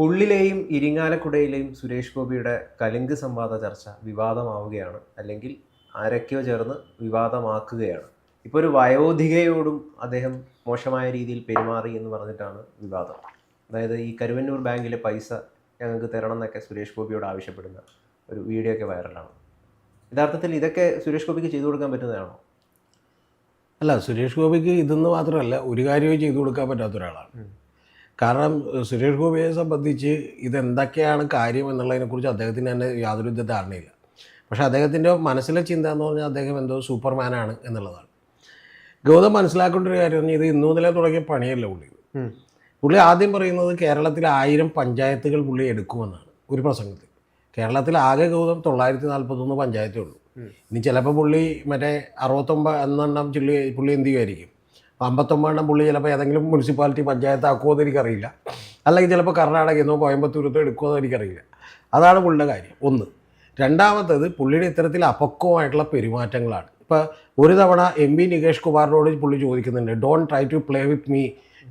പുള്ളിലെയും ഇരിങ്ങാലക്കുടയിലെയും സുരേഷ് ഗോപിയുടെ കലിങ്ക് സംവാദ ചർച്ച വിവാദമാവുകയാണ്. അല്ലെങ്കിൽ ആരൊക്കെയോ ചേർന്ന് വിവാദമാക്കുകയാണ്. ഇപ്പോൾ ഒരു വയോധികയോടും അദ്ദേഹം മോശമായ രീതിയിൽ പെരുമാറി എന്ന് പറഞ്ഞിട്ടാണ് വിവാദം. അതായത് ഈ കരുവന്നൂർ ബാങ്കിലെ പൈസ ഞങ്ങൾക്ക് തരണം എന്നൊക്കെ സുരേഷ് ഗോപിയോട് ആവശ്യപ്പെടുന്ന ഒരു വീഡിയോ ഒക്കെ വൈറലാണ്. യഥാർത്ഥത്തിൽ ഇതൊക്കെ സുരേഷ് ഗോപിക്ക് ചെയ്തു കൊടുക്കാൻ പറ്റുന്നതാണോ? അല്ല സുരേഷ് ഗോപിക്ക് ഇതെന്ന് മാത്രമല്ല ഒരു കാര്യവും ചെയ്തു കൊടുക്കാൻ പറ്റാത്ത ഒരാളാണ്. കാരണം സുരേഷ് ഗോപിയെ സംബന്ധിച്ച് ഇതെന്തൊക്കെയാണ് കാര്യം എന്നുള്ളതിനെക്കുറിച്ച് അദ്ദേഹത്തിന് തന്നെ യാതൊരു വിധ ധാരണയില്ല. പക്ഷേ അദ്ദേഹത്തിന്റെ മനസ്സിലെ ചിന്ത എന്ന് പറഞ്ഞാൽ അദ്ദേഹം എന്തോ സൂപ്പർമാനാണ് എന്നുള്ളതാണ്. ഗൗതം മനസ്സിലാക്കേണ്ട ഒരു കാര്യം പറഞ്ഞാൽ ഇത് ഇന്നു മുതലേ തുടങ്ങിയ പണിയല്ല പുള്ളി? പുള്ളി ആദ്യം പറയുന്നത് കേരളത്തിൽ ആയിരം പഞ്ചായത്തുകൾ പുള്ളി എടുക്കുമെന്നാണ് ഒരു പ്രസംഗത്തിൽ. കേരളത്തിൽ ആകെ ഗൗതം തൊള്ളായിരത്തി നാൽപ്പത്തൊന്ന് പഞ്ചായത്തേ ഉള്ളൂ. ഇനി ചിലപ്പോൾ പുള്ളി മറ്റേ അറുപത്തൊമ്പത് എന്നെണ്ണം പുള്ളി പുള്ളി എന്ത് ചെയ്യുമായിരിക്കും? അമ്പത്തൊമ്പതെണ്ണം പുള്ളി ചിലപ്പോൾ ഏതെങ്കിലും മുനിസിപ്പാലിറ്റി പഞ്ചായത്ത് ആക്കുമോ എന്ന് എനിക്കറിയില്ല. അല്ലെങ്കിൽ ചിലപ്പോൾ കർണാടകയിൽ നിന്നോ കോയമ്പത്തൂരത്തോ എടുക്കുമോ എന്ന് എനിക്കറിയില്ല. അതാണ് പുള്ളിയുടെ കാര്യം. ഒന്ന്. രണ്ടാമത്തത് പുള്ളിയുടെ ഇത്തരത്തിൽ അപക്വമായിട്ടുള്ള പെരുമാറ്റങ്ങളാണ്. ഇപ്പോൾ ഒരു തവണ എം വി നികേഷ് കുമാറിനോട് പുള്ളി ചോദിക്കുന്നുണ്ട് don't try to play with me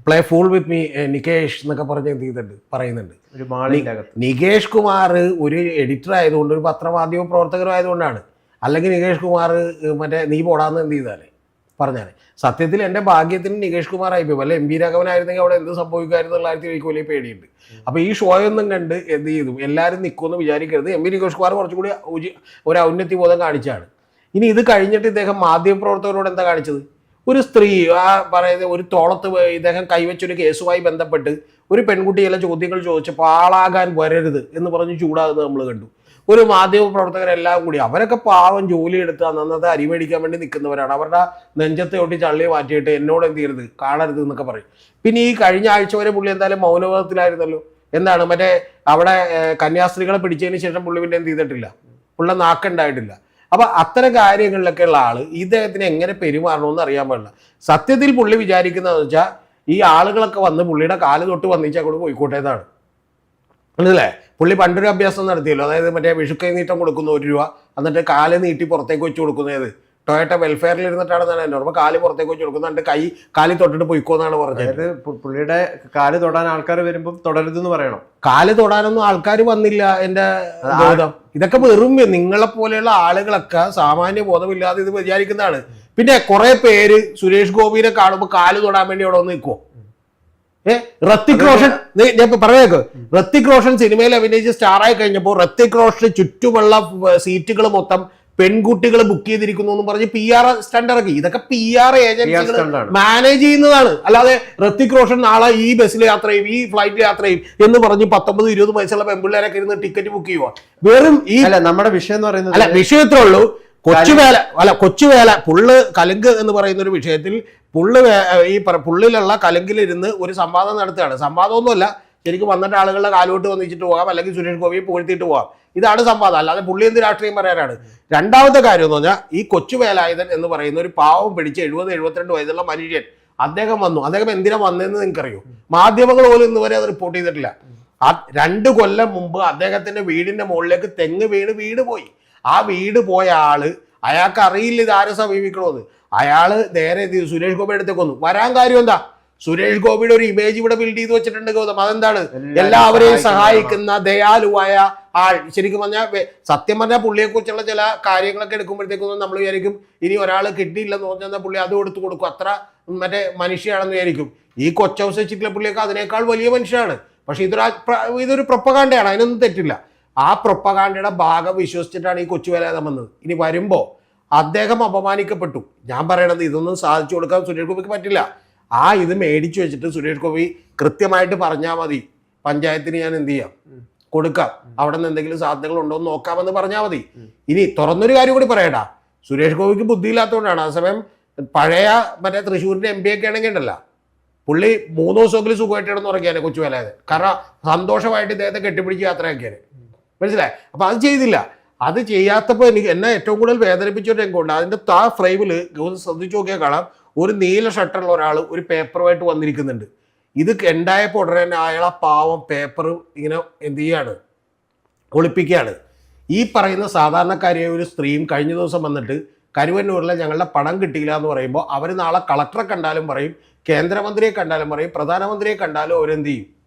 playful with me Nikesh എന്നൊക്കെ പറഞ്ഞ് എന്ത് ചെയ്തിട്ടുണ്ട് പറയുന്നുണ്ട്. നികേഷ് കുമാർ ഒരു എഡിറ്റർ ആയതുകൊണ്ട് ഒരു പത്രമാധ്യമ പ്രവർത്തകരും ആയതുകൊണ്ടാണ്. അല്ലെങ്കിൽ നികേഷ് കുമാർ മറ്റേ നീ പോടാന്ന് എന്ത് ചെയ്താലേ? പറഞ്ഞാൽ സത്യത്തിൽ എന്റെ ഭാഗ്യത്തിന് നികേഷ് കുമാർ ആയി പോയി. വല്ല എം പി രാഘവനായിരുന്നെങ്കിൽ അവിടെ എന്ത് സംഭവിക്കുമായിരുന്നു കാര്യത്തിൽ എനിക്ക് വലിയ പേടിയുണ്ട്. അപ്പോൾ ഈ ഷോയൊന്നും കണ്ട് എന്ത് ചെയ്തു? എല്ലാവരും നിൽക്കുമെന്ന് വിചാരിക്കരുത്. എം പി നികേഷ് കുമാർ കുറച്ചും കൂടി ഉചി- ഒരു ഔന്നത്യ ബോധം കാണിച്ചാണ്. ഇനി ഇത് കഴിഞ്ഞിട്ട് ഇദ്ദേഹം മാധ്യമപ്രവർത്തകരോട് എന്താ കാണിച്ചത്? ഒരു സ്ത്രീ ആ പറയുന്നത് ഒരു തോളത്ത് ഇദ്ദേഹം കൈവച്ചൊരു കേസുമായി ബന്ധപ്പെട്ട് ഒരു പെൺകുട്ടി ചില ചോദ്യങ്ങൾ ചോദിച്ചപ്പോൾ ആളാകാൻ വരരുത് എന്ന് പറഞ്ഞ് ചൂടാകുന്നത് നമ്മൾ കണ്ടു. ഒരു മാധ്യമ പ്രവർത്തകരെല്ലാം കൂടി അവരൊക്കെ പാവം ജോലി എടുത്ത് അന്നത്തെ അരി മേടിക്കാൻ വേണ്ടി നിൽക്കുന്നവരാണ്. അവരുടെ നെഞ്ചത്തെ ഒട്ടി ചള്ളി മാറ്റിയിട്ട് എന്നോട് എന്ത് ചെയ്യരുത്? കാണരുത് എന്നൊക്കെ പറയും. പിന്നെ ഈ കഴിഞ്ഞ ആഴ്ച വരെ പുള്ളി എന്തായാലും മൗനവാദത്തിലായിരുന്നല്ലോ. എന്താണ്? മറ്റേ അവിടെ കന്യാസ്ത്രീകളെ പിടിച്ചതിന് ശേഷം പുള്ളി പിന്നെ എന്ത് ചെയ്തിട്ടില്ല? പുള്ള നാക്കുണ്ടായിട്ടില്ല. അപ്പൊ അത്തരം കാര്യങ്ങളിലൊക്കെ ഉള്ള ആൾ ഇദ്ദേഹത്തിന് എങ്ങനെ പെരുമാറണമെന്ന് അറിയാൻ പാടില്ല. സത്യത്തിൽ പുള്ളി വിചാരിക്കുന്നതെന്ന് വെച്ചാൽ ഈ ആളുകളൊക്കെ വന്ന് പുള്ളിയുടെ കാൽ തൊട്ട് വന്നിച്ച് അങ്ങോട്ട് പോയിക്കോട്ടേന്നാണ് മനസ്സിലേ പുള്ളി പണ്ടൊരു അഭ്യാസം നടത്തിയല്ലോ. അതായത് മറ്റേ വിഷുക്കൈ നീട്ടം കൊടുക്കുന്ന ഒരു രൂപ എന്നിട്ട് കാൽ നീട്ടി പുറത്തേക്ക് വെച്ച് കൊടുക്കുന്നത് ടൊയറ്റ വെൽഫെയറിൽ ഇരുന്നിട്ടാണ് എന്റെ ഓർമ്മ. കാൽ പുറത്തേക്ക് വെച്ച് കൊടുക്കുന്നത് എന്റെ കൈ കാലി തൊട്ടിട്ട് പൊയ്ക്കോന്നാണ് പറഞ്ഞത്. അതായത് പുള്ളിയുടെ കാൽ തൊടാൻ ആൾക്കാർ വരുമ്പോൾ തുടരുതെന്ന് പറയണം. കാൽ തൊടാനൊന്നും ആൾക്കാർ വന്നില്ല എന്റെ ബോധം. ഇതൊക്കെ വെറും നിങ്ങളെ പോലെയുള്ള ആളുകളൊക്കെ സാമാന്യ ബോധമില്ലാതെ ഇത് വിചാരിക്കുന്നതാണ്. പിന്നെ കുറെ പേര് സുരേഷ് ഗോപിനെ കാണുമ്പോൾ കാൽ തൊടാൻ വേണ്ടി അവിടെ വന്ന് നിൽക്കുമോ ഏ ഋത്തിക് റോഷൻ ഞാൻ പറഞ്ഞേക്ക്. ഋത്തിക് റോഷൻ സിനിമയിൽ അഭിനയിച്ച് സ്റ്റാറായി കഴിഞ്ഞപ്പോൾ റത്തിക് റോഷന് ചുറ്റുമുള്ള സീറ്റുകൾ മൊത്തം പെൺകുട്ടികൾ ബുക്ക് ചെയ്തിരിക്കുന്നു എന്ന് പറഞ്ഞ് പി ആർ സ്റ്റണ്ട് ഇറക്കി. ഇതൊക്കെ പി ആർ ഏജൻസികൾ. മാനേജ് ചെയ്യുന്നതാണ്. അല്ലാതെ ഋത്തിക് റോഷൻ നാളെ ഈ ബസ്സിൽ യാത്ര ചെയ്യും ഈ ഫ്ലൈറ്റിൽ യാത്ര ചെയ്യും എന്ന് പറഞ്ഞ് പത്തൊമ്പത് ഇരുപത് വയസ്സുള്ള പെൺപിള്ളേരൊക്കെ ഇരുന്ന് ടിക്കറ്റ് ബുക്ക് ചെയ്യുക വെറും ഈ അല്ല നമ്മുടെ വിഷയം എന്ന് പറയുന്നത് അല്ല വിഷയത്രേ ഉള്ളൂ. കൊച്ചുവേല അല്ല കൊച്ചുവേല പുള്ള് കലുങ്ക് എന്ന് പറയുന്ന ഒരു വിഷയത്തിൽ പുള്ള് ഈ പുള്ളിലുള്ള കലുങ്കിലിരുന്ന് ഒരു സംവാദം നടത്തുകയാണ്. സംവാദമൊന്നുമല്ല ശരിക്കും വന്നിട്ട് ആളുകളുടെ കാലോട്ട് വന്നിച്ചിട്ട് പോകാം അല്ലെങ്കിൽ സുരേഷ് ഗോപിയെ പുകഴ്ത്തിയിട്ട് പോകാം. ഇതാണ് സംവാദം. അല്ലാതെ പുള്ളി എന്ത് രാഷ്ട്രീയം പറയാനാണ്? രണ്ടാമത്തെ കാര്യം എന്ന് പറഞ്ഞാൽ ഈ കൊച്ചു വേലായുധൻ എന്ന് പറയുന്ന ഒരു പാവം പിടിച്ച് എഴുപത് എഴുപത്തിരണ്ട് വയസ്സുള്ള മനുഷ്യൻ അദ്ദേഹം വന്നു. അദ്ദേഹം എന്തിനാ വന്നതെന്ന് നിങ്ങൾക്കറിയോ? മാധ്യമങ്ങൾ പോലും ഇന്ന് വരെ അത് റിപ്പോർട്ട് ചെയ്തിട്ടില്ല. ആ രണ്ട് കൊല്ലം മുമ്പ് അദ്ദേഹത്തിന്റെ വീടിന്റെ മുകളിലേക്ക് തെങ്ങ് വീണ് വീട് പോയി. ആ വീട് പോയ ആൾ അയാൾക്ക് അറിയില്ല ഇത് ആരെ സമീപിക്കണമെന്ന് അയാൾ നേരെ സുരേഷ് ഗോപി അടുത്തേക്ക് വന്നു. വരാൻ കാര്യം എന്താ? സുരേഷ് ഗോപിയുടെ ഒരു ഇമേജ് ഇവിടെ ബിൽഡ് ചെയ്ത് വെച്ചിട്ടുണ്ട് ഗൗതം. അതെന്താണ്? എല്ലാവരെയും സഹായിക്കുന്ന ദയാലുവായ ആൾ. ശരിക്കും പറഞ്ഞാൽ സത്യം പറഞ്ഞാൽ പുള്ളിയെ കുറിച്ചുള്ള ചില കാര്യങ്ങളൊക്കെ എടുക്കുമ്പോഴത്തേക്കൊന്നും നമ്മൾ വിചാരിക്കും ഇനി ഒരാൾ കിട്ടിയില്ലെന്ന് പറഞ്ഞാൽ പുള്ളി അത് കൊടുത്തു കൊടുക്കും. അത്ര മറ്റേ മനുഷ്യയാണെന്ന് വിചാരിക്കും. ഈ വെച്ചിട്ടുള്ള പുള്ളിയൊക്കെ അതിനേക്കാൾ വലിയ മനുഷ്യനാണ്. പക്ഷെ ഇതൊരു ഇതൊരു പ്രൊപ്പകാണ്ടയാണ് അതിനൊന്നും തെറ്റില്ല. ആ പ്രൊപ്പകാണ്ടയുടെ ഭാഗം വിശ്വസിച്ചിട്ടാണ് ഈ കൊച്ചു വേലേതം വന്നത്. ഇനി വരുമ്പോൾ അദ്ദേഹം അപമാനിക്കപ്പെട്ടു. ഞാൻ പറയണത് ഇതൊന്നും സാധിച്ചു കൊടുക്കാൻ സുരേഷ് ഗോപിക്ക് പറ്റില്ല. ആ ഇത് മേടിച്ചു വെച്ചിട്ട് സുരേഷ് ഗോപി കൃത്യമായിട്ട് പറഞ്ഞാൽ മതി. പഞ്ചായത്തിന് ഞാൻ എന്ത് ചെയ്യാം? കൊടുക്കാം. അവിടെ നിന്ന് എന്തെങ്കിലും സാധ്യതകൾ ഉണ്ടോ എന്ന് നോക്കാമെന്ന് പറഞ്ഞാൽ മതി. ഇനി തുറന്നൊരു കാര്യം കൂടി പറയടാ. സുരേഷ് ഗോപിക്ക് ബുദ്ധിയില്ലാത്തതുകൊണ്ടാണ്. സമയം പഴയ മറ്റേ തൃശ്ശൂരിന്റെ എം പി ഒക്കെ ആണെങ്കിൽ ഉണ്ടല്ല. പുള്ളി മൂന്ന് ദിവസമെങ്കിലും സുഖമായിട്ട് ഇടന്ന് ഉറക്കിയാനെ കൊച്ചു വേലായത് കാരണം സന്തോഷമായിട്ട് ഇദ്ദേഹത്തെ കെട്ടിപ്പിടിച്ച് യാത്രയാക്കിയാനെ മനസ്സിലായി? അപ്പോൾ അത് ചെയ്തില്ല. അത് ചെയ്യാത്തപ്പോൾ എനിക്ക് എന്നെ ഏറ്റവും കൂടുതൽ വേദനിപ്പിച്ച ഒരു രംഗമുണ്ട്. അതിന്റെ താ ഫ്രെയിമിൽ ശ്രദ്ധിച്ചു നോക്കിയാൽ കാണാം. ഒരു നീല ഷർട്ടുള്ള ഒരാൾ ഒരു പേപ്പറുമായിട്ട് വന്നിരിക്കുന്നുണ്ട്. ഇത് ഉണ്ടായപ്പോൾ ഉടനെ തന്നെ അയാൾ ആ പാവം പേപ്പർ ഇങ്ങനെ എന്ത് ചെയ്യാണ്? ഒളിപ്പിക്കുകയാണ്. ഈ പറയുന്ന സാധാരണക്കാരിയായ ഒരു സ്ത്രീയും കഴിഞ്ഞ ദിവസം വന്നിട്ട് കരുവന്നൂരിലെ ഞങ്ങളുടെ പണം കിട്ടിയില്ല എന്ന് പറയുമ്പോൾ അവർ നാളെ കളക്ടറെ കണ്ടാലും പറയും കേന്ദ്രമന്ത്രിയെ കണ്ടാലും പറയും പ്രധാനമന്ത്രിയെ കണ്ടാലും അവരെന്ത് ചെയ്യും?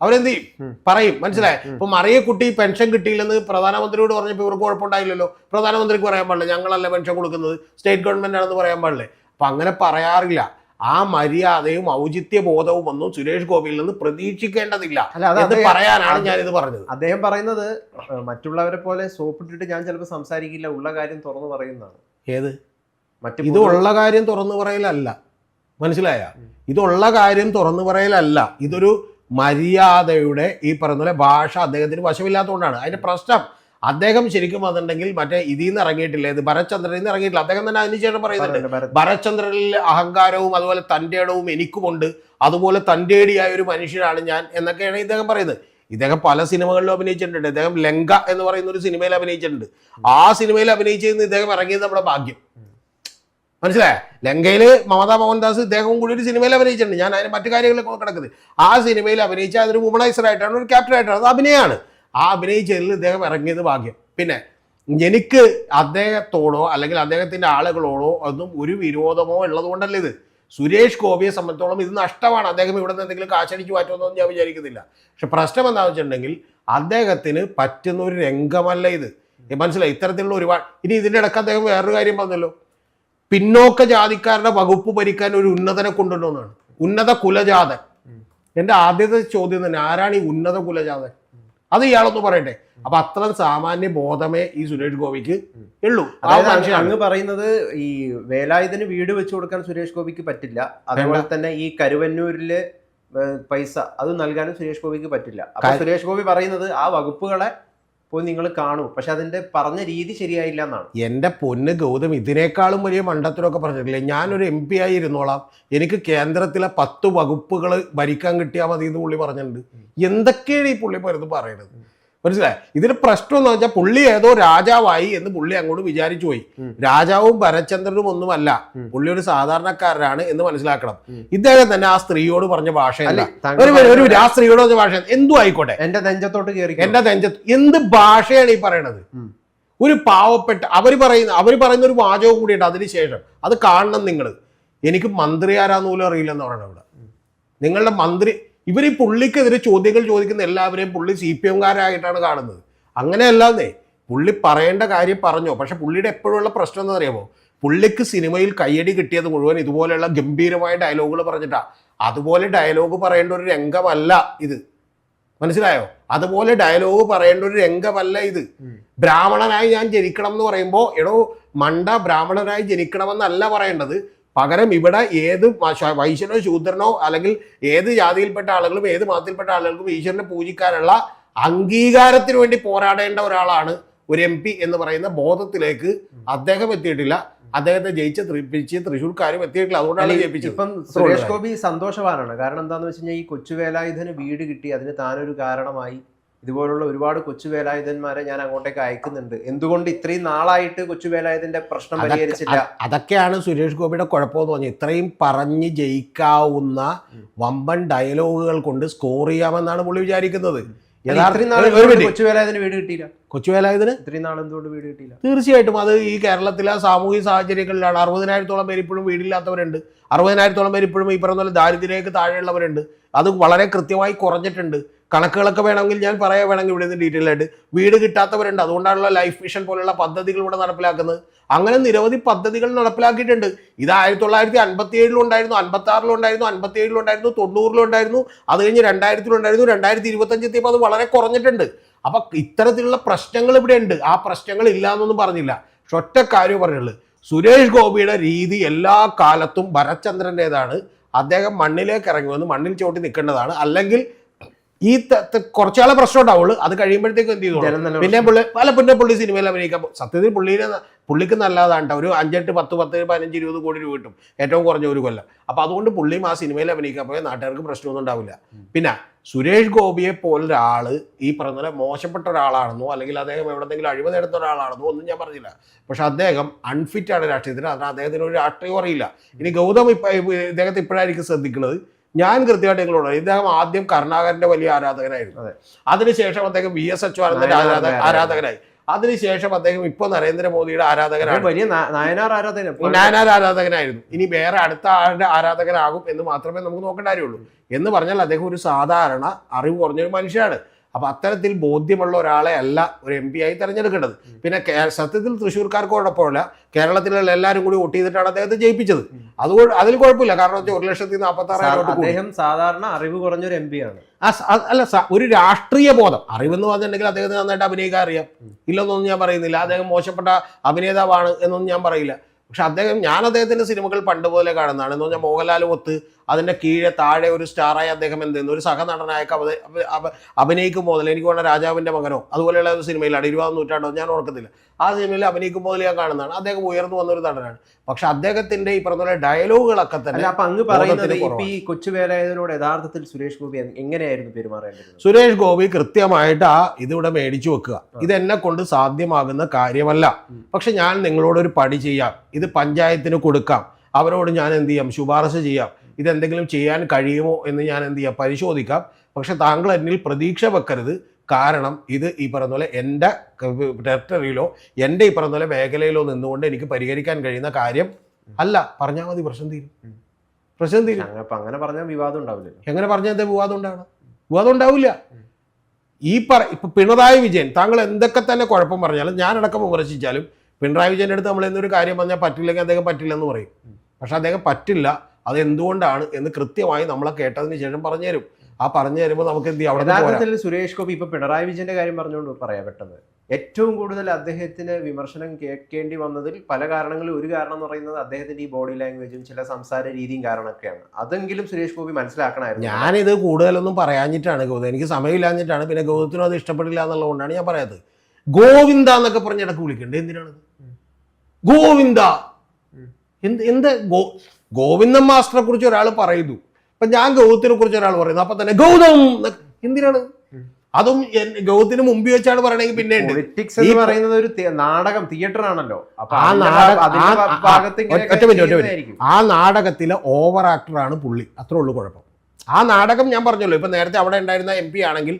അവരെന്ത് ചെയ്യും? പറയും. മനസ്സിലായി? ഇപ്പൊ മറിയക്കുട്ടി പെൻഷൻ കിട്ടിയില്ലെന്ന് പ്രധാനമന്ത്രിയോട് പറഞ്ഞപ്പോൾ ഇവർക്ക് കുഴപ്പമുണ്ടായില്ലല്ലോ. പ്രധാനമന്ത്രിക്ക് പറയാൻ പാടില്ല. ഞങ്ങളല്ല പെൻഷൻ കൊടുക്കുന്നത്. സ്റ്റേറ്റ് ഗവൺമെന്റ് ആണെന്ന് പറയാൻ പാടില്ലേ? അപ്പൊ അങ്ങനെ പറയാറില്ല. ആ മര്യാദയും ഔചിത്യ ബോധവും ഒന്നും സുരേഷ് ഗോപിയിൽ നിന്ന് പ്രതീക്ഷിക്കേണ്ടതില്ല എന്ന് പറയാനാണ് ഞാൻ ഇത് പറഞ്ഞത്. അദ്ദേഹം പറയുന്നത് മറ്റുള്ളവരെ പോലെ സോപ്പിട്ടിട്ട് ഞാൻ ചിലപ്പോൾ സംസാരിക്കില്ല ഉള്ള കാര്യം തുറന്നു പറയുന്നതാണ്. ഏത്? മറ്റു ഇത് ഉള്ള കാര്യം തുറന്നു പറയലല്ല. മനസ്സിലായ? ഇതുള്ള കാര്യം തുറന്നു പറയലല്ല. ഇതൊരു മര്യാദയുടെ ഈ പറയുന്ന ഭാഷ അദ്ദേഹത്തിന് വശമില്ലാത്തതുകൊണ്ടാണ്. അതിന്റെ പ്രശ്നം അദ്ദേഹം ശരിക്കും വന്നിട്ടുണ്ടെങ്കിൽ മറ്റേ ഇതിൽ നിന്ന് ഇറങ്ങിയിട്ടില്ല? ഇത് ഭരചന്ദ്രനിൽ നിന്ന് ഇറങ്ങിയിട്ടില്ല. അദ്ദേഹം തന്നെ അതിനുശേഷം പറയുന്നുണ്ട്. ഭരചന്ദ്രനിൽ അഹങ്കാരവും അതുപോലെ തന്റെ ഇടവും എനിക്കുമുണ്ട്. അതുപോലെ തന്റെ ഇടിയായ ഒരു മനുഷ്യനാണ് ഞാൻ എന്നൊക്കെയാണ് ഇദ്ദേഹം പറയുന്നത്. ഇദ്ദേഹം പല സിനിമകളിലും അഭിനയിച്ചിട്ടുണ്ട്. ഇദ്ദേഹം ലങ്ക എന്ന് പറയുന്ന ഒരു സിനിമയിൽ അഭിനയിച്ചിട്ടുണ്ട്. ആ സിനിമയിൽ അഭിനയിച്ചിരുന്ന് ഇദ്ദേഹം ഇറങ്ങിയത് നമ്മുടെ ഭാഗ്യം. മനസ്സിലായ? ലങ്കയിൽ മമതാ മോഹൻദാസ് ഇദ്ദേഹവും കൂടി ഒരു സിനിമയിൽ അഭിനയിച്ചിട്ടുണ്ട്. ഞാൻ അതിന് മറ്റു കാര്യങ്ങളിലൊക്കെ കിടക്കുന്നത് ആ സിനിമയിൽ അഭിനയിച്ച അതൊരു വുമണൈസർ ആയിട്ടാണ് ഒരു ക്യാപ്റ്റൻ ആയിട്ടാണ്. അത് അഭിനയമാണ് ആ അഭിനയിച്ചതിൽ ഇദ്ദേഹം ഇറങ്ങിയത് ഭാഗ്യം. പിന്നെ എനിക്ക് അദ്ദേഹത്തോടോ അല്ലെങ്കിൽ അദ്ദേഹത്തിന്റെ ആളുകളോടോ ഒന്നും ഒരു വിരോധമോ ഉള്ളത് കൊണ്ടല്ല ഇത്. സുരേഷ് ഗോപിയെ സംബന്ധിച്ചോളം ഇത് നഷ്ടമാണ്. അദ്ദേഹം ഇവിടെ നിന്ന് എന്തെങ്കിലും കാശടിച്ച് മാറ്റുമെന്നൊന്നും ഞാൻ വിചാരിക്കുന്നില്ല. പക്ഷെ പ്രശ്നം എന്താണെന്ന് വെച്ചിട്ടുണ്ടെങ്കിൽ അദ്ദേഹത്തിന് പറ്റുന്ന ഒരു രംഗമല്ല ഇത്. മനസ്സിലായി? ഇത്തരത്തിലുള്ള ഒരുപാട് ഇനി ഇതിന്റെ ഇടയ്ക്ക് അദ്ദേഹം വേറൊരു കാര്യം പറഞ്ഞല്ലോ. പിന്നോക്ക ജാതിക്കാരുടെ വകുപ്പ് ഭരിക്കാൻ ഒരു ഉന്നതനെ കൊണ്ടുവരുന്നതാണ് ഉന്നത കുലജാതൻ. എന്റെ ആദ്യത്തെ ചോദ്യം തന്നെ ആരാണ് ഈ ഉന്നത കുലജാതൻ? അത് ഇയാളൊന്ന് പറയട്ടെ. അപ്പൊ അത്ര സാമാന്യ ബോധമേ ഈ സുരേഷ് ഗോപിക്ക് ഉള്ളൂ. അതായത് അങ്ങ് പറയുന്നത് ഈ വേലായുധന് വീട് വെച്ചു കൊടുക്കാൻ സുരേഷ് ഗോപിക്ക് പറ്റില്ല. അതേപോലെ തന്നെ ഈ കരുവന്നൂരിൽ പൈസ അത് നൽകാനും സുരേഷ് ഗോപിക്ക് പറ്റില്ല. അപ്പൊ സുരേഷ് ഗോപി പറയുന്നത് ആ വകുപ്പുകളെ പോയി നിങ്ങൾ കാണൂ. പക്ഷെ അതിന്റെ പറഞ്ഞ രീതി ശരിയായില്ല എന്നാണ് എന്റെ പൊന്ന് ഗൗതം ഇതിനേക്കാളും വലിയ മണ്ടത്തിലൊക്കെ പറഞ്ഞിട്ടില്ലേ? ഞാനൊരു എം പി ആയി ഇരുന്നോളാം. എനിക്ക് കേന്ദ്രത്തിലെ പത്ത് വകുപ്പുകൾ ഭരിക്കാൻ കിട്ടിയാൽ മതി എന്ന് പുള്ളി പറഞ്ഞിട്ടുണ്ട്. എന്തൊക്കെയാണ് ഈ പുള്ളി പലതും പറയുന്നത്? മനസ്സിലായി? ഇതിന് പ്രശ്നം എന്ന് വെച്ചാൽ പുള്ളി ഏതോ രാജാവായി എന്ന് പുള്ളി അങ്ങോട്ട് വിചാരിച്ചു പോയി. രാജാവും ഭരചന്ദ്രനും ഒന്നുമല്ല. പുള്ളി ഒരു സാധാരണക്കാരനാണ് എന്ന് മനസ്സിലാക്കണം. ഇദ്ദേഹം തന്നെ ആ സ്ത്രീയോട് പറഞ്ഞ ഭാഷയല്ല. ഒരു ഒരു- ആ സ്ത്രീയോട് പറഞ്ഞ ഭാഷ എന്തു ആയിക്കോട്ടെ? എന്റെ നെഞ്ചത്തോട്ട് കയറി എന്റെ നെഞ്ചത്ത് എന്ത് ഭാഷയാണ് ഈ പറയണത്? ഒരു പാവപ്പെട്ട അവർ പറയുന്ന അവർ പറയുന്ന ഒരു വാചകം കൂടിയുണ്ട് അതിനുശേഷം അത് കാണണം നിങ്ങൾ എനിക്ക് മന്ത്രി ആരാന്ന് പോലും അറിയില്ലെന്ന് പറയണം ഇവിടെ. നിങ്ങളുടെ മന്ത്രി ഇവർ ഈ പുള്ളിക്കെതിരെ ചോദ്യങ്ങൾ ചോദിക്കുന്ന എല്ലാവരെയും പുള്ളി സി പി എംകാരായിട്ടാണ് കാണുന്നത്. അങ്ങനെയല്ലാന്നേ പുള്ളി പറയേണ്ട കാര്യം പറഞ്ഞോ? പക്ഷെ പുള്ളിയുടെ എപ്പോഴുള്ള പ്രശ്നം എന്ന് അറിയാമോ പുള്ളിക്ക് സിനിമയിൽ കയ്യടി കിട്ടിയത് മുഴുവൻ ഇതുപോലെയുള്ള ഗംഭീരമായ ഡയലോഗുകൾ പറഞ്ഞിട്ടാ. അതുപോലെ ഡയലോഗ് പറയേണ്ട ഒരു രംഗമല്ല ഇത്. മനസ്സിലായോ? അതുപോലെ ഡയലോഗ് പറയേണ്ട ഒരു രംഗമല്ല ഇത്. ബ്രാഹ്മണനായി ഞാൻ ജനിക്കണം എന്ന് പറയുമ്പോൾ എടോ മണ്ട ബ്രാഹ്മണനായി ജനിക്കണമെന്നല്ല പറയേണ്ടത്. പകരം ഇവിടെ ഏത് വൈശ്യനോ ശൂദ്രനോ അല്ലെങ്കിൽ ഏത് ജാതിയിൽപ്പെട്ട ആളുകളും ഏത് മതത്തിൽപ്പെട്ട ആളുകൾക്കും ഈശ്വരനെ പൂജിക്കാനുള്ള അംഗീകാരത്തിന് വേണ്ടി പോരാടേണ്ട ഒരാളാണ് ഒരു എം പി എന്ന് പറയുന്ന ബോധത്തിലേക്ക് അദ്ദേഹം എത്തിയിട്ടില്ല. അദ്ദേഹത്തെ ജയിച്ച തൃപ്പിച്ച് തൃശ്ശൂർക്കാരും എത്തിയിട്ടില്ല. അതുകൊണ്ടാണ് ജയിപ്പിച്ചത്. ഇപ്പം സുരേഷ് ഗോപി സന്തോഷവാനാണ്. കാരണം എന്താണെന്ന് വെച്ച് കഴിഞ്ഞാൽ ഈ കൊച്ചു വേലായുധന് വീട് കിട്ടി അതിന് താനൊരു കാരണമായി. ഇതുപോലുള്ള ഒരുപാട് കൊച്ചു വേലായുധന്മാരെ ഞാൻ അങ്ങോട്ടേക്ക് അയക്കുന്നുണ്ട്. എന്തുകൊണ്ട് ഇത്രയും നാളായിട്ട് കൊച്ചു വേലായുധന്റെ പ്രശ്നം പരിഹരിച്ചില്ല? അതൊക്കെയാണ് സുരേഷ് ഗോപിയുടെ കുഴപ്പമെന്ന് പറഞ്ഞത്. ഇത്രയും പറഞ്ഞ് ജയിക്കാവുന്ന വമ്പൻ ഡയലോഗുകൾ കൊണ്ട് സ്കോർ ചെയ്യാമെന്നാണ് പുള്ളി വിചാരിക്കുന്നത്. അല്ല, ഇത്രയും നാൾ ഒരു- ഒരു എന്തുകൊണ്ട് മിനിറ്റ്. കൊച്ചു വേലായുധന് വീട് കിട്ടിയില്ല? കൊച്ചുവേലായുധന്? ഇത്രയും നാൾ എന്തുകൊണ്ട് വീട് കിട്ടിയില്ല? തീർച്ചയായിട്ടും അത് ഈ കേരളത്തിലെ സാമൂഹിക സാഹചര്യങ്ങളിലാണ്. അറുപതിനായിരത്തോളം പേര് ഇപ്പോഴും വീടില്ലാത്തവരുണ്ട് അറുപതിനായിരത്തോളം പേര് ഇപ്പോഴും ഈ പറഞ്ഞ പോലെ ദാരിദ്ര്യക്ക് താഴെയുള്ളവരുണ്ട്. അത് വളരെ കൃത്യമായി കുറഞ്ഞിട്ടുണ്ട്. കണക്കുകളൊക്കെ വേണമെങ്കിൽ ഞാൻ പറയാൻ വേണമെങ്കിൽ ഇവിടെ നിന്ന് ഡീറ്റെയിൽ ആയിട്ട്. വീട് കിട്ടാത്തവരുണ്ട്. അതുകൊണ്ടാണല്ലോ ലൈഫ് മിഷൻ പോലുള്ള പദ്ധതികൾ ഇവിടെ നടപ്പിലാക്കുന്നത്. അങ്ങനെ നിരവധി പദ്ധതികൾ നടപ്പിലാക്കിയിട്ടുണ്ട്. ഇത് ആയിരത്തി തൊള്ളായിരത്തി അൻപത്തി ഏഴിലും ഉണ്ടായിരുന്നു അൻപത്തി ആറിലും ഉണ്ടായിരുന്നു അൻപത്തി തൊണ്ണൂറിലും ഉണ്ടായിരുന്നു. അത് കഴിഞ്ഞ് രണ്ടായിരത്തിലുണ്ടായിരുന്നു രണ്ടായിരത്തി ഇരുപത്തഞ്ച് എത്തിയപ്പോൾ അത് വളരെ കുറഞ്ഞിട്ടുണ്ട്. അപ്പൊ ഇത്തരത്തിലുള്ള പ്രശ്നങ്ങൾ ഇവിടെ ഉണ്ട് ആ പ്രശ്നങ്ങൾ ഇല്ലാന്നൊന്നും പറഞ്ഞില്ല. പക്ഷെ ഒറ്റ കാര്യം പറഞ്ഞുള്ളൂ സുരേഷ് ഗോപിയുടെ രീതി എല്ലാ കാലത്തും ഭരചന്ദ്രന്റെതാണ് അദ്ദേഹം മണ്ണിലേക്ക് ഇറങ്ങി വന്ന് മണ്ണിൽ ചോട്ടി നിൽക്കേണ്ടതാണ്. അല്ലെങ്കിൽ ഈ കുറച്ചാളെ പ്രശ്നം ഉണ്ടാവുള്ളൂ. അത് കഴിയുമ്പോഴത്തേക്കും എന്ത് ചെയ്തു പിന്നെ പുള്ളി പല പിന്നെ പുള്ളി സിനിമയിൽ അഭിനയിക്കാൻ സത്യത്തിൽ പുള്ളിനെ പുള്ളിക്ക് നല്ലതാണ് ട്ടോ. ഒരു അഞ്ചെട്ട് പത്ത് പത്ത് പതിനഞ്ച് ഇരുപത് കോടി രൂപ കിട്ടും. ഏറ്റവും കുറഞ്ഞ ഒരു കൊല്ലം. അപ്പൊ അതുകൊണ്ട് പുള്ളിയും ആ സിനിമയിൽ അഭിനയിക്കാൻ പോയാൽ നാട്ടുകാർക്ക് പ്രശ്നമൊന്നും ഉണ്ടാവില്ല. പിന്നെ സുരേഷ് ഗോപിയെ പോലൊരാൾ ഈ പറഞ്ഞ മോശപ്പെട്ട ഒരാളാണെന്നോ അല്ലെങ്കിൽ അദ്ദേഹം എവിടെന്നെങ്കിലും അഴിമതി നേടുന്ന ഒരാളാണെന്നോ ഒന്നും ഞാൻ പറഞ്ഞില്ല. പക്ഷെ അദ്ദേഹം അൺഫിറ്റ് ആണ് രാഷ്ട്രീയത്തിന്. അതിന് അദ്ദേഹത്തിന് ഒരു രാഷ്ട്രീയം അറിയില്ല. ഇനി ഗൗതം ഇപ്പൊ ഇദ്ദേഹത്തെ ഇപ്പോഴായിരിക്കും ശ്രദ്ധിക്കുന്നത്. ഞാൻ കൃത്യമായിട്ട് നിങ്ങളോട്. ഇദ്ദേഹം ആദ്യം കരുണാകരന്റെ വലിയ ആരാധകനായിരുന്നു അതെ. അതിനുശേഷം അദ്ദേഹം വി എസ് അച്യുതാനന്ദന്റെ ആരാധകൻ. ആരാധകനായി അതിനുശേഷം അദ്ദേഹം ഇപ്പൊ നരേന്ദ്രമോദിയുടെ ആരാധകനാണ് വലിയ നയനാർ ആരാധന നായനാർ ആരാധകനായിരുന്നു ഇനി വേറെ അടുത്ത ആളുടെ ആരാധകനാകും എന്ന് മാത്രമേ നമുക്ക് നോക്കേണ്ട കാര്യമുള്ളൂ എന്ന് പറഞ്ഞാൽ അദ്ദേഹം ഒരു സാധാരണ അറിവ് കുറഞ്ഞൊരു മനുഷ്യനാണ് അപ്പൊ അത്തരത്തിൽ ബോധ്യമുള്ള ഒരാളെ അല്ല ഒരു എം പി ആയി തെരഞ്ഞെടുക്കേണ്ടത്. പിന്നെ സത്യത്തിൽ തൃശ്ശൂർക്കാർക്ക് കുഴപ്പമില്ല കേരളത്തിലുള്ള എല്ലാവരും കൂടി വോട്ട് ചെയ്തിട്ടാണ് അദ്ദേഹത്തെ ജയിപ്പിച്ചത്. അത് അതിൽ കുഴപ്പമില്ല. കാരണം വെച്ചാൽ ഒരു ലക്ഷത്തി നാൽപ്പത്തി ആറായിരം അദ്ദേഹം സാധാരണ അറിവ് കുറഞ്ഞൊരു എം പി ആണ്. അല്ല ഒരു രാഷ്ട്രീയ ബോധം. അറിവെന്ന് പറഞ്ഞിട്ടുണ്ടെങ്കിൽ അദ്ദേഹത്തിന് നന്നായിട്ട് അഭിനയിക്കാൻ അറിയാം. ഇല്ലെന്നൊന്നും ഞാൻ പറയുന്നില്ല. അദ്ദേഹം മോശപ്പെട്ട അഭിനേതാവാണ് എന്നൊന്നും ഞാൻ പറയില്ല. പക്ഷെ അദ്ദേഹം ഞാൻ അദ്ദേഹത്തിന്റെ സിനിമകൾ പണ്ട് പോലെ കാണുന്നതാണ്. എന്ന് പറഞ്ഞാൽ മോഹൻലാൽ ഒത്ത് അതിന്റെ കീഴെ താഴെ ഒരു സ്റ്റാറായി അദ്ദേഹം എന്ത് ചെയ്യുന്നു? ഒരു സഹനടനായൊക്കെ അവ അവ- അവ- അഭിനയിക്കും മുതൽ എനിക്ക് വേണ്ട രാജാവിന്റെ മകനോ അതുപോലെയുള്ള ഒരു സിനിമയിലാണ് ഇരുപതാം നൂറ്റാണ്ടോ ഞാൻ ഓർക്കത്തില്ല. ആ സിനിമയിൽ അഭിനയിക്കും മുതൽ ഞാൻ കാണുന്നതാണ്. അദ്ദേഹം ഉയർന്നു വന്നൊരു നടനാണ്. പക്ഷെ അദ്ദേഹത്തിന്റെ ഈ പറഞ്ഞ പോലെ ഡയലോഗുകളൊക്കെ തന്നെ അപ്പൊ അങ്ങ് പറയുന്നത് ഈ കൊച്ചു വേലായുധനോട് യഥാർത്ഥത്തിൽ സുരേഷ് ഗോപി എങ്ങനെയായിരുന്നു പെരുമാറേണ്ടത് സുരേഷ് ഗോപി കൃത്യമായിട്ട് ആ ഇതിവിടെ മേടിച്ചു വെക്കുക. ഇത് എന്നെ കൊണ്ട് സാധ്യമാകുന്ന കാര്യമല്ല. പക്ഷെ ഞാൻ നിങ്ങളോട് ഒരു പടി ചെയ്യാം. ഇത് പഞ്ചായത്തിന് കൊടുക്കാം. അവരോട് ഞാൻ എന്ത് ചെയ്യാം? ശുപാർശ ചെയ്യാം. ഇതെന്തെങ്കിലും ചെയ്യാൻ കഴിയുമോ എന്ന് ഞാൻ എന്ത് ചെയ്യാം? പരിശോധിക്കാം. പക്ഷെ താങ്കൾ എന്നിൽ പ്രതീക്ഷ വെക്കരുത്. കാരണം ഇത് ഈ പറഞ്ഞ പോലെ എന്റെ ടെറിട്ടറിയിലോ എന്റെ ഈ പറഞ്ഞ പോലെ മേഖലയിലോ നിന്നുകൊണ്ട് എനിക്ക് പരിഹരിക്കാൻ കഴിയുന്ന കാര്യം അല്ല. പറഞ്ഞാൽ മതി. പ്രശ്നം തീരും. പ്രശ്നം തീരും. അങ്ങനെ പറഞ്ഞാൽ വിവാദം ഉണ്ടാവില്ല എങ്ങനെ പറഞ്ഞാൽ എന്താ വിവാദം ഉണ്ടാവണം വിവാദം ഉണ്ടാവില്ല. ഈ പറ ഇപ്പൊ പിണറായി വിജയൻ താങ്കൾ എന്തൊക്കെ തന്നെ കുഴപ്പം പറഞ്ഞാലും ഞാനടക്കം വിമർശിച്ചാലും പിണറായി വിജയന്റെ അടുത്ത് നമ്മൾ എന്തൊരു കാര്യം പറഞ്ഞാൽ പറ്റില്ലെങ്കിൽ അദ്ദേഹം പറ്റില്ലെന്ന് പറയും. പക്ഷെ അദ്ദേഹം പറ്റില്ല. അത് എന്തുകൊണ്ടാണ് എന്ന് കൃത്യമായി നമ്മളെ കേട്ടതിന് ശേഷം പറഞ്ഞു തരും ആ പറഞ്ഞു തരുമ്പോൾ നമുക്ക് എന്ത് ചെയ്യാം? അവിടെ യഥാർത്ഥത്തിൽ സുരേഷ് ഗോപി ഇപ്പൊ പിണറായി വിജയന്റെ കാര്യം പറഞ്ഞുകൊണ്ട് പറയാം പെട്ടെന്ന്. ഏറ്റവും കൂടുതൽ അദ്ദേഹത്തിന് വിമർശനം കേൾക്കേണ്ടി വന്നതിൽ പല കാരണങ്ങളിൽ ഒരു കാരണം എന്ന് പറയുന്നത് അദ്ദേഹത്തിന്റെ ഈ ബോഡി ലാംഗ്വേജും ചില സംസാര രീതിയും കാരണമൊക്കെയാണ്. അതെങ്കിലും സുരേഷ് ഗോപി മനസ്സിലാക്കണമായിരുന്നു. ഞാനിത് കൂടുതലൊന്നും പറയാഞ്ഞിട്ടാണ് ഗൗതം. എനിക്ക് സമയമില്ലാഞ്ഞിട്ടാണ്. പിന്നെ ഗൗതത്തിനും അത് ഇഷ്ടപ്പെടില്ല എന്നുള്ളതുകൊണ്ടാണ് ഞാൻ പറയാത്തത്. ഗോവിന്ദ എന്നൊക്കെ പറഞ്ഞിടക്ക് വിളിക്കണ്ടേ. എന്തിനാണ് ഗോവിന്ദ. എന്ത് എന്ത് ഗോ ഗോവിന്ദൻ മാസ്റ്ററെ കുറിച്ച് ഒരാൾ പറയുന്നു. ഇപ്പൊ ഞാൻ ഗൗതത്തിനെ കുറിച്ച് ഒരാൾ പറയുന്നു. അപ്പൊ തന്നെ ഗൗതം എന്തിനാണ്? അതും ഗൗതത്തിന് മുമ്പ് വെച്ചാണ് പറയണെങ്കിൽ പിന്നെ പൊളിറ്റിക്സ് എന്ന് പറയുന്നത് ഒരു നാടകം തിയേറ്റർ ആണല്ലോ ആ നാടക-. ആ നാടകത്തിലെ ഓവർ ആക്ടർ ആണ് പുള്ളി. അത്രേ ഉള്ളൂ കുഴപ്പം. ആ നാടകം ഞാൻ പറഞ്ഞല്ലോ ഇപ്പം നേരത്തെ അവിടെ ഉണ്ടായിരുന്ന എം പി ആണെങ്കിൽ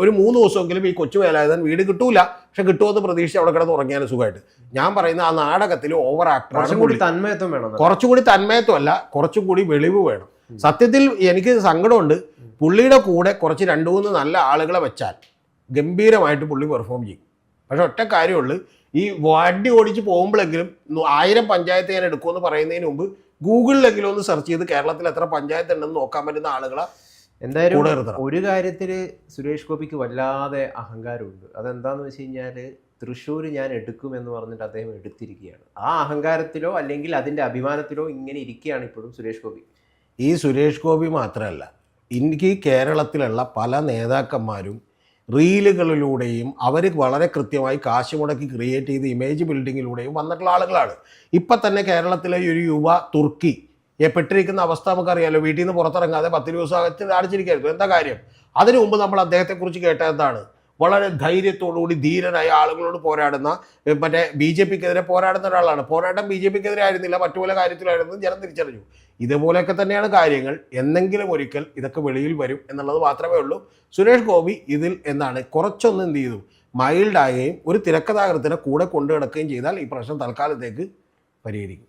ഒരു മൂന്ന് ദിവസമെങ്കിലും ഈ കൊച്ചു വേലായുധൻ വീട് കിട്ടൂല പക്ഷെ കിട്ടുമെന്ന് പ്രതീക്ഷിച്ച് അവിടെ കിടന്ന് ഉറങ്ങിയാലും സുഖമായിട്ട്. ഞാൻ പറയുന്ന ആ നാടകത്തിൽ ഓവർ ആക്ടർ കൂടി തന്മയത്വം വേണം? കുറച്ചുകൂടി തന്മയത്വമല്ല കുറച്ചും കൂടി വെളിവ് വേണം. സത്യത്തിൽ എനിക്ക് സങ്കടമുണ്ട് പുള്ളിയുടെ കൂടെ കുറച്ച് രണ്ട് മൂന്ന് നല്ല ആളുകളെ വെച്ചാൽ ഗംഭീരമായിട്ട് പുള്ളി പെർഫോം ചെയ്യും. പക്ഷെ ഒറ്റ കാര്യമുള്ളൂ ഈ വണ്ടി ഓടിച്ച് പോകുമ്പോഴെങ്കിലും ആയിരം പഞ്ചായത്ത് ഞാൻ എടുക്കുമെന്ന് പറയുന്നതിന് മുമ്പ് ഗൂഗിളിലെങ്കിലും ഒന്ന് സെർച്ച് ചെയ്ത് കേരളത്തിൽ എത്ര പഞ്ചായത്ത് ഉണ്ടെന്ന് നോക്കാൻ പറ്റുന്ന ആളുകളെ എന്തായാലും ഒരു കാര്യത്തിൽ സുരേഷ് ഗോപിക്ക് വല്ലാതെ അഹങ്കാരമുണ്ട്. അതെന്താന്ന് വെച്ച് കഴിഞ്ഞാൽ തൃശ്ശൂർ ഞാൻ എടുക്കും എന്ന് പറഞ്ഞിട്ട് അദ്ദേഹം എടുത്തിരിക്കുകയാണ്. ആ അഹങ്കാരത്തിലോ അല്ലെങ്കിൽ അതിന്റെ അഭിമാനത്തിലോ ഇങ്ങനെ ഇരിക്കുകയാണ് ഇപ്പോഴും സുരേഷ് ഗോപി. ഈ സുരേഷ് ഗോപി മാത്രമല്ല എനിക്ക് കേരളത്തിലുള്ള പല നേതാക്കന്മാരും റീലുകളിലൂടെയും അവർ വളരെ കൃത്യമായി കാശ് മുടക്കി ക്രിയേറ്റ് ചെയ്ത് ഇമേജ് ബിൽഡിങ്ങിലൂടെയും വന്നിട്ടുള്ള ആളുകളാണ്. ഇപ്പം തന്നെ കേരളത്തിലെ ഒരു യുവ തുർക്കി പെട്ടിരിക്കുന്ന അവസ്ഥ നമുക്കറിയാലോ. വീട്ടിൽ നിന്ന് പുറത്തിറങ്ങാതെ പത്ത് ദിവസം അടച്ചിരിക്കായിരുന്നു എന്താ കാര്യം? അതിനു മുമ്പ് നമ്മൾ അദ്ദേഹത്തെക്കുറിച്ച് കേട്ട എന്താണ്? വളരെ ധൈര്യത്തോടുകൂടി ധീരനായ ആളുകളോട് പോരാടുന്ന മറ്റേ ബി ജെ പിക്കെതിരെ പോരാടുന്ന ഒരാളാണ്. പോരാട്ടം ബി ജെ പിക്കെതിരെ ആയിരുന്നില്ല മറ്റു പല കാര്യത്തിലായിരുന്നു ജനം തിരിച്ചറിഞ്ഞു. ഇതുപോലെയൊക്കെ തന്നെയാണ് കാര്യങ്ങൾ. എന്നെങ്കിലും ഒരിക്കൽ ഇതൊക്കെ വെളിയിൽ വരും എന്നുള്ളത് മാത്രമേ ഉള്ളൂ. സുരേഷ് ഗോപി ഇതിൽ എന്താണ് കുറച്ചൊന്ന് എന്ത് ചെയ്തു? മൈൽഡാകുകയും ഒരു തിരക്കഥാകൃത്തിനെ കൂടെ കൊണ്ടു കിടക്കുകയും ചെയ്താൽ ഈ പ്രശ്നം തൽക്കാലത്തേക്ക് പരിഹരിക്കും.